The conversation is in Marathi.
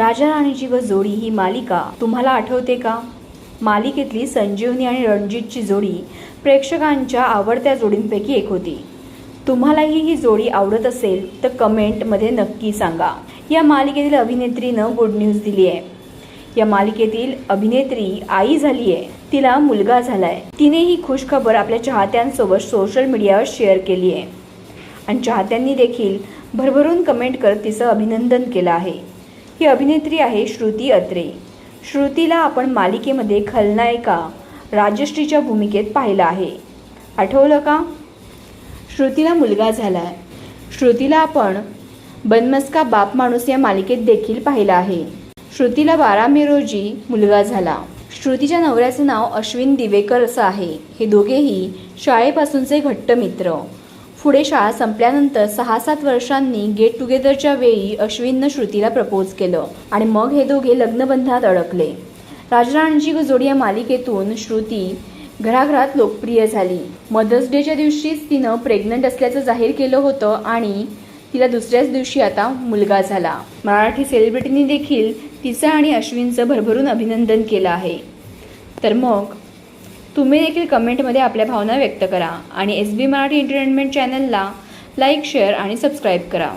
राजा राणीची व जोडी ही मालिका तुम्हाला आठवते का? मालिकेतली संजीवनी आणि रणजितची जोडी प्रेक्षकांच्या आवडत्या जोडींपैकी एक होती. तुम्हालाही ही जोडी आवडत असेल तर कमेंटमध्ये नक्की सांगा. या मालिकेतील अभिनेत्रीनं गुड न्यूज दिली आहे. या मालिकेतील अभिनेत्री आई झाली आहे तिला मुलगा झालाय. तिने ही खुश खबर आपल्या चाहत्यांसोबत सोशल मीडियावर शेअर केली आहे आणि चाहत्यांनी देखील भरभरून कमेंट करत तिचं अभिनंदन केलं आहे. ही अभिनेत्री आहे श्रुती अत्रे. श्रुतीला आपण मालिकेमध्ये खलनायिका राजश्रीच्या भूमिकेत पाहिलं आहे. आठवलं का? श्रुतीला मुलगा झाला आहे श्रुतीला आपण बनमस्का बाप माणूस या मालिकेत देखील पाहिलं आहे. श्रुतीला बारा मे रोजी मुलगा झाला. श्रुतीच्या नवऱ्याचं नाव अश्विन दिवेकर असं आहे. हे दोघेही शाळेपासूनचे घट्ट मित्र. पुढे शाळा संपल्यानंतर सहा सात वर्षांनी गेट टुगेदरच्या वेळी अश्विननं श्रुतीला प्रपोज केलं आणि मग हे दोघे लग्नबंधात अडकले. राजराणीची जोडी या मालिकेतून श्रुती घराघरात लोकप्रिय झाली. मदर्स डेच्या दिवशीच तिनं प्रेग्नंट असल्याचं जाहीर केलं होतं आणि तिला दुसऱ्याच दिवशी आता मुलगा झाला. मराठी सेलिब्रिटींनी देखील तिचं आणि अश्विनचं भरभरून अभिनंदन केलं आहे. तर मग तुम्ही देखील कमेंटमध्ये आपल्या भावना व्यक्त करा आणि एस बी मराठी एंटरटेनमेंट चॅनलला लाईक शेअर आणि सबस्क्राईब करा.